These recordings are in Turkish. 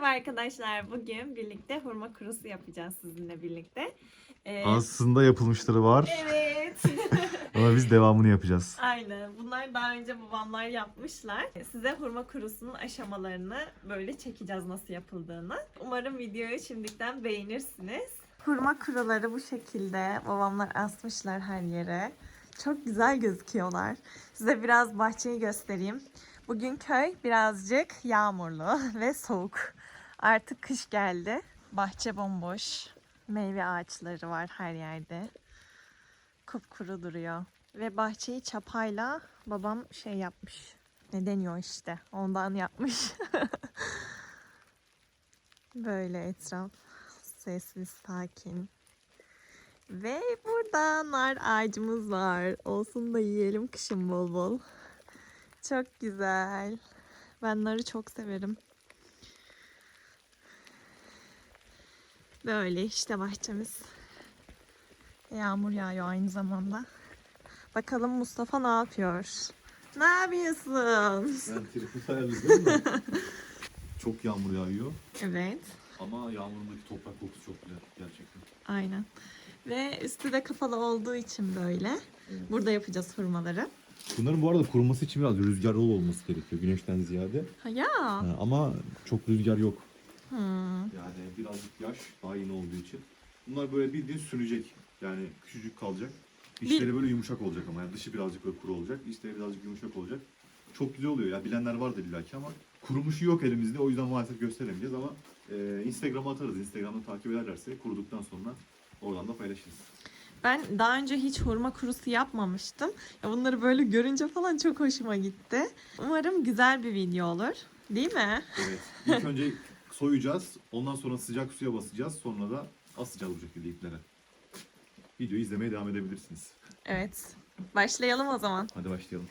Merhaba arkadaşlar. Bugün birlikte hurma kurusu yapacağız sizinle birlikte. Ee, Aslında yapılmışları var Evet. ama biz devamını yapacağız. Aynen. Bunlar daha önce babamlar yapmışlar. Size hurma kurusunun aşamalarını böyle çekeceğiz nasıl yapıldığını. Umarım videoyu şimdiden beğenirsiniz. Hurma kuruları bu şekilde. Babamlar asmışlar her yere. Çok güzel gözüküyorlar. Size biraz bahçeyi göstereyim. Bugün köy birazcık yağmurlu ve soğuk. Artık kış geldi. Bahçe bomboş. Meyve ağaçları var her yerde. Kupkuru duruyor. Ve bahçeyi çapayla babam şey yapmış. Ne deniyor işte. Ondan yapmış. Böyle etraf. Sessiz, sakin. Ve burada nar ağacımız var. Olsun da yiyelim kışın bol bol. Çok güzel. Ben narı çok severim. Böyle işte bahçemiz. Yağmur yağıyor aynı zamanda. Bakalım Mustafa ne yapıyor? Ne yapıyorsun? Ben da çok yağmur yağıyor Evet, ama yağmurundaki toprak kokusu çok güzel gerçekten. aynen. Ve üstü de kapalı olduğu için böyle. Burada yapacağız hurmaları. Bunların bu arada kuruması için biraz rüzgarlı olması gerekiyor güneşten ziyade. Ha ya. Ha, ama çok rüzgar yok. Hmm. Yani birazcık yaş daha yeni olduğu için. Bunlar böyle bildiğin sünecek. Yani küçücük kalacak. İçleri böyle yumuşak olacak ama yani dışı birazcık böyle kuru olacak. İçleri birazcık yumuşak olacak. Çok güzel oluyor ya. Bilenler vardır illaki ama kurumuşu yok elimizde. O yüzden maalesef gösteremeyeceğiz ama e, Instagram'a atarız. Instagram'da takip ederlerse kuruduktan sonra oradan da paylaşırız. Ben daha önce hiç hurma kurusu yapmamıştım. Ya bunları böyle görünce falan çok hoşuma gitti. Umarım güzel bir video olur. Değil mi? Evet. İlk önce soyacağız. Ondan sonra sıcak suya basacağız. Sonra da asacağız bu şekilde iplere. Videoyu izlemeye devam edebilirsiniz. Evet. Başlayalım o zaman. Hadi başlayalım.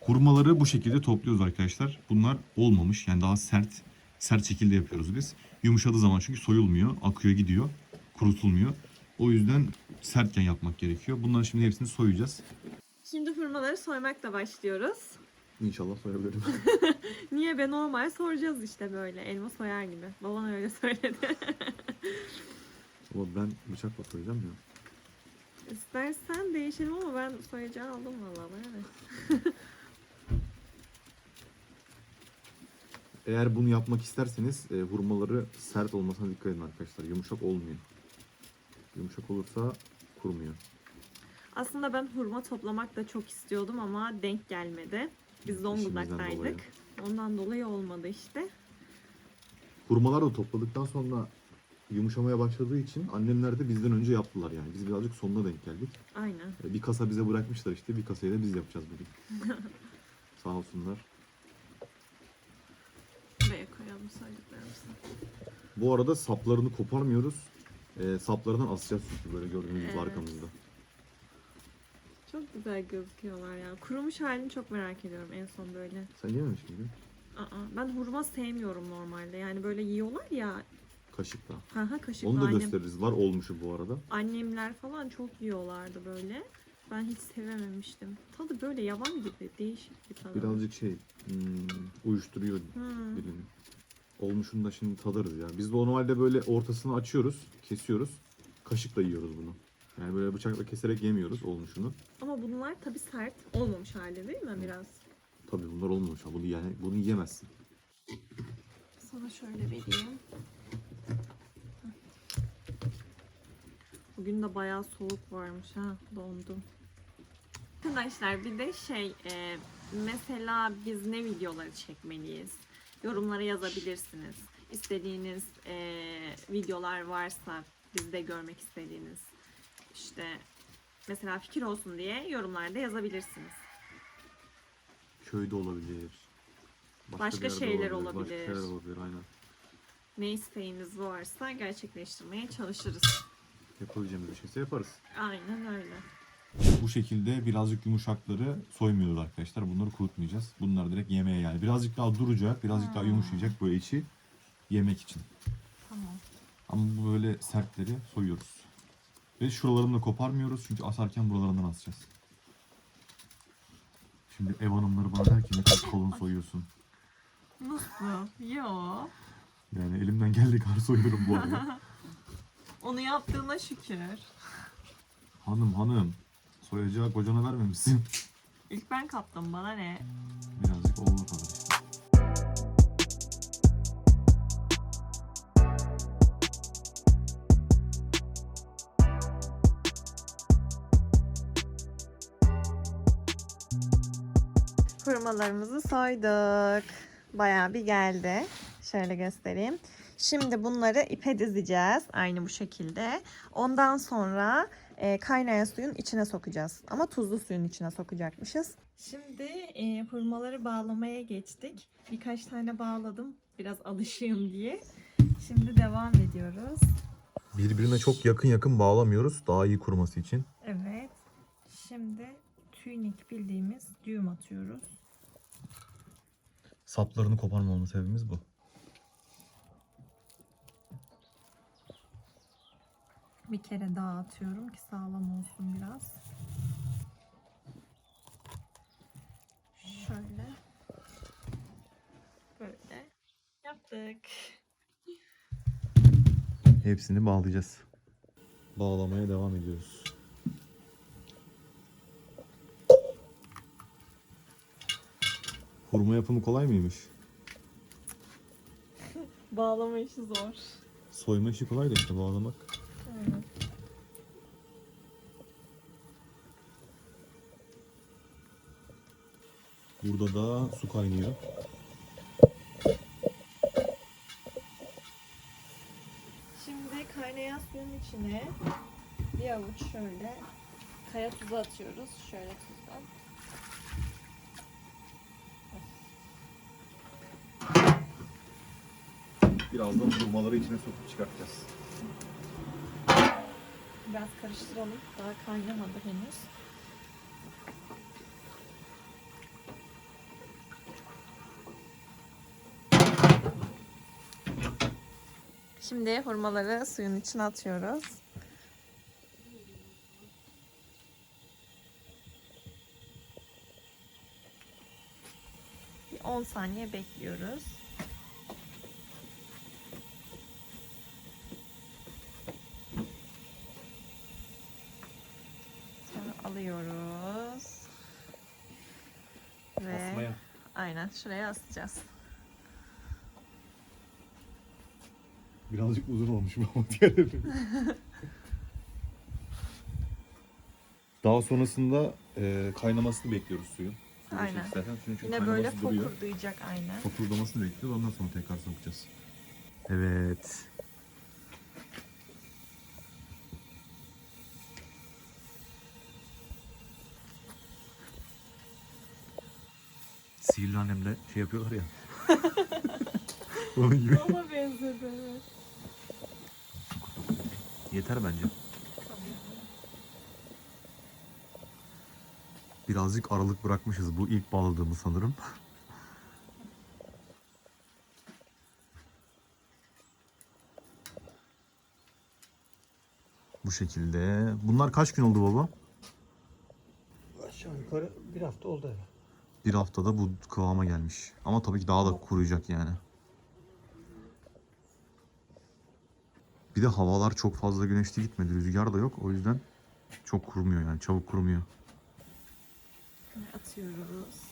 Hurmaları bu şekilde topluyoruz arkadaşlar. Bunlar olmamış yani daha sert sert şekilde yapıyoruz biz. Yumuşadığı zaman çünkü soyulmuyor, akıyor gidiyor, kurutulmuyor. O yüzden sertken yapmak gerekiyor. Bunların şimdi hepsini soyacağız. Şimdi hurmaları soymakla başlıyoruz. İnşallah soyabilirim. Niye be normal soracağız işte böyle elma soyar gibi. Baban öyle söyledi. Ama ben bıçakla soyacağım ya. İstersen değişelim ama ben soyacağı aldım valla yani. Eğer bunu yapmak isterseniz e, hurmaları sert olmasına dikkat edin arkadaşlar. Yumuşak olmuyor. Yumuşak olursa kurumuyor. Aslında ben hurma toplamak da çok istiyordum ama denk gelmedi. Biz Zonguldak'taydık. dolayı. Ondan dolayı olmadı işte. Hurmalar da topladıktan sonra yumuşamaya başladığı için annemler de bizden önce yaptılar yani. Biz birazcık sonuna denk geldik. Aynen. E, Bir kasa bize bırakmışlar işte. Bir kasayı da biz yapacağız bugün. Sağ olsunlar. Buraya koyalım saydıklarımızı. Bu arada saplarını koparmıyoruz. E, saplarından asacağız çünkü böyle gördüğünüz gibi Evet. arkamızda. Çok güzel gözüküyorlar ya. Kurumuş halini çok merak ediyorum en son böyle. Sen yememiş miydin? Aa, ben hurma sevmiyorum normalde. Yani böyle yiyorlar ya. Kaşıkla. Ha ha kaşıkla Onu da annem. gösteririz. Var olmuşu bu arada. Annemler falan çok yiyorlardı böyle. Ben hiç sevememiştim. Tadı böyle yavan gibi, değişik bir tadı. Birazcık şey hmm, uyuşturuyor Hmm. dilini. Olmuşunu da şimdi tadarız ya. Biz de normalde böyle ortasını açıyoruz, kesiyoruz. Kaşıkla yiyoruz bunu. Yani böyle bıçakla keserek yemiyoruz olmuşunu. Ama bunlar tabii sert olmamış hali değil mi biraz? Tabii bunlar olmamış. Bunu yani bunu yiyemezsin. Sana şöyle vereyim. Bugün de bayağı soğuk varmış ha. Dondum. Arkadaşlar bir de şey e, mesela biz ne videoları çekmeliyiz? Yorumlara yazabilirsiniz. İstediğiniz e, videolar varsa bizde görmek istediğiniz işte mesela fikir olsun diye yorumlarda yazabilirsiniz. Köyde olabilir. Başka bir yerde şeyler Başka olabilir. şeyler olabilir aynen. Ne isteğiniz varsa gerçekleştirmeye çalışırız. Yapabileceğimiz bir şeyse yaparız. Aynen öyle. Bu şekilde birazcık yumuşakları soymuyoruz arkadaşlar. Bunları kurutmayacağız. Bunlar direkt yemeğe yani. Birazcık daha duracak, birazcık daha yumuşayacak böyle içi yemek için. Tamam. Ama bu böyle sertleri soyuyoruz. Ve şuralarını da koparmıyoruz çünkü asarken buralarından asacağız. Şimdi ev hanımları bana der ki ne kadar kolunu soyuyorsun. Nasıl? Yo. Yani eli engelli kar soyuyorum bu arada. Onu yaptığına şükür. hanım hanım. Soyacağı kocana vermemişsin. İlk ben kaptım bana ne? Birazcık oğluna kalır işte. Hurmalarımızı soyduk. Bayağı bir geldi. Şöyle göstereyim. Şimdi bunları ipe dizeceğiz. Aynı bu şekilde. Ondan sonra e, kaynayan suyun içine sokacağız. Ama tuzlu suyun içine sokacakmışız. Şimdi e, hurmaları bağlamaya geçtik. Birkaç tane bağladım. Biraz alışayım diye. Şimdi devam ediyoruz. Birbirine çok yakın yakın bağlamıyoruz daha iyi kuruması için. Evet. Şimdi tüynik bildiğimiz düğüm atıyoruz. Saplarını koparmamamın sebebimiz bu. Bir kere daha atıyorum ki sağlam olsun biraz. Şöyle. Böyle yaptık. Hepsini bağlayacağız. Bağlamaya devam ediyoruz. Hurma yapımı kolay mıymış? Bağlama işi zor. Soyma işi kolay da işte bağlamak. Evet. Burada da su kaynıyor. Şimdi kaynayan suyun içine bir avuç şöyle kaya tuzu atıyoruz. Şöyle tuzdan. Birazdan hurmaları içine sokup çıkartacağız. Biraz karıştıralım. Daha kaynamadı henüz. Şimdi hurmaları suyun içine atıyoruz. Bir 10 saniye bekliyoruz. Sonra alıyoruz. Ve Asmaya. Aynen şuraya asacağız. Birazcık uzun olmuş bu ama diğerleri. Daha sonrasında e, kaynamasını bekliyoruz suyun. Su Aynen. Zaten suyun çünkü Yine böyle kaynaması duruyor. fokurdayacak aynen. Fokurdamasını bekliyoruz ondan sonra tekrar sokacağız. Evet. Sihirli annemle şey yapıyorlar ya. Onun gibi. Ona benzedi. evet. Yeter bence. Birazcık aralık bırakmışız. Bu ilk bağladığımız sanırım. Bu şekilde. Bunlar kaç gün oldu baba? Aşağı yukarı bir hafta oldu eve. Bir haftada bu kıvama gelmiş. Ama tabii ki daha da kuruyacak yani. Bir de havalar çok fazla güneşli gitmedi. Rüzgar da yok. O yüzden çok kurumuyor yani. Çabuk kurumuyor. Atıyoruz.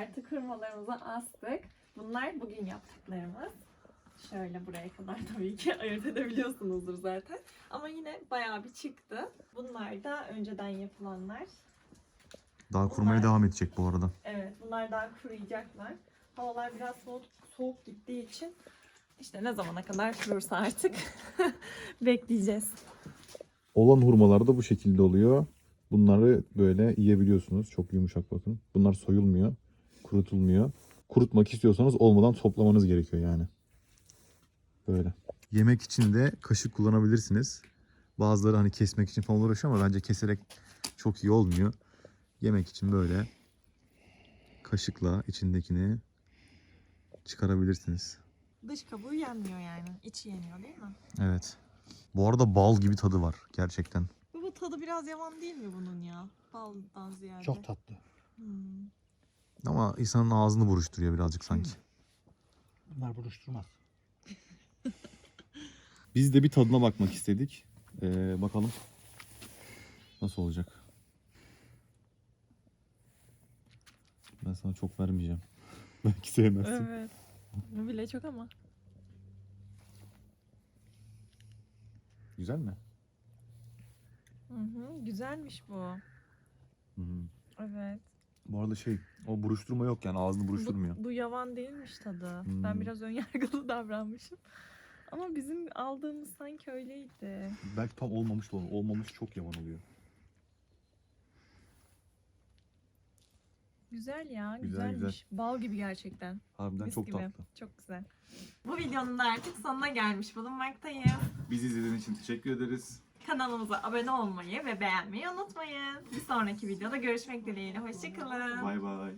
Ve artık hurmalarımızı astık. Bunlar bugün yaptıklarımız. Şöyle buraya kadar tabii ki ayırt edebiliyorsunuzdur zaten. Ama yine bayağı bir çıktı. Bunlar da önceden yapılanlar. Daha kurumaya Bunlar- devam edecek bu arada. Evet bunlar daha kuruyacaklar. Havalar biraz soğuk, soğuk gittiği için işte ne zamana kadar kurursa artık bekleyeceğiz. Olan hurmalar da bu şekilde oluyor. Bunları böyle yiyebiliyorsunuz. Çok yumuşak bakın. Bunlar soyulmuyor. Kurutulmuyor. Kurutmak istiyorsanız olmadan toplamanız gerekiyor yani. Böyle. Yemek için de kaşık kullanabilirsiniz. Bazıları hani kesmek için falan uğraşıyor ama bence keserek çok iyi olmuyor. Yemek için böyle kaşıkla içindekini çıkarabilirsiniz. Dış kabuğu yenmiyor yani. İçi yeniyor değil mi? Evet. Bu arada bal gibi tadı var gerçekten. Bu tadı biraz yavan değil mi bunun ya? Baldan ziyade. Çok tatlı. Hmm. Ama insanın ağzını buruşturuyor birazcık sanki. Bunlar buruşturmaz. Biz de bir tadına bakmak istedik. Ee, bakalım nasıl olacak. Ben sana çok vermeyeceğim. Belki sevmezsin. Evet. Bu bile çok ama. Güzel mi? Hı hı, güzelmiş bu. Hı hı. Evet. Bu arada şey, o buruşturma yok yani ağzını buruşturmuyor. Bu, bu yavan değilmiş tadı. Hmm. Ben biraz önyargılı davranmışım. Ama bizim aldığımız sanki öyleydi. Belki tam olmamış da olur. Olmamış çok yaman oluyor. Güzel ya, Güzel, güzelmiş. Bal gibi gerçekten. Harbiden Mis çok gibi. tatlı. Çok güzel. Bu videonun da artık sonuna gelmiş bulunmaktayız. Bizi izlediğiniz için teşekkür ederiz. Kanalımıza abone olmayı ve beğenmeyi unutmayın. Bir sonraki videoda görüşmek dileğiyle. Hoşçakalın. Bay bay.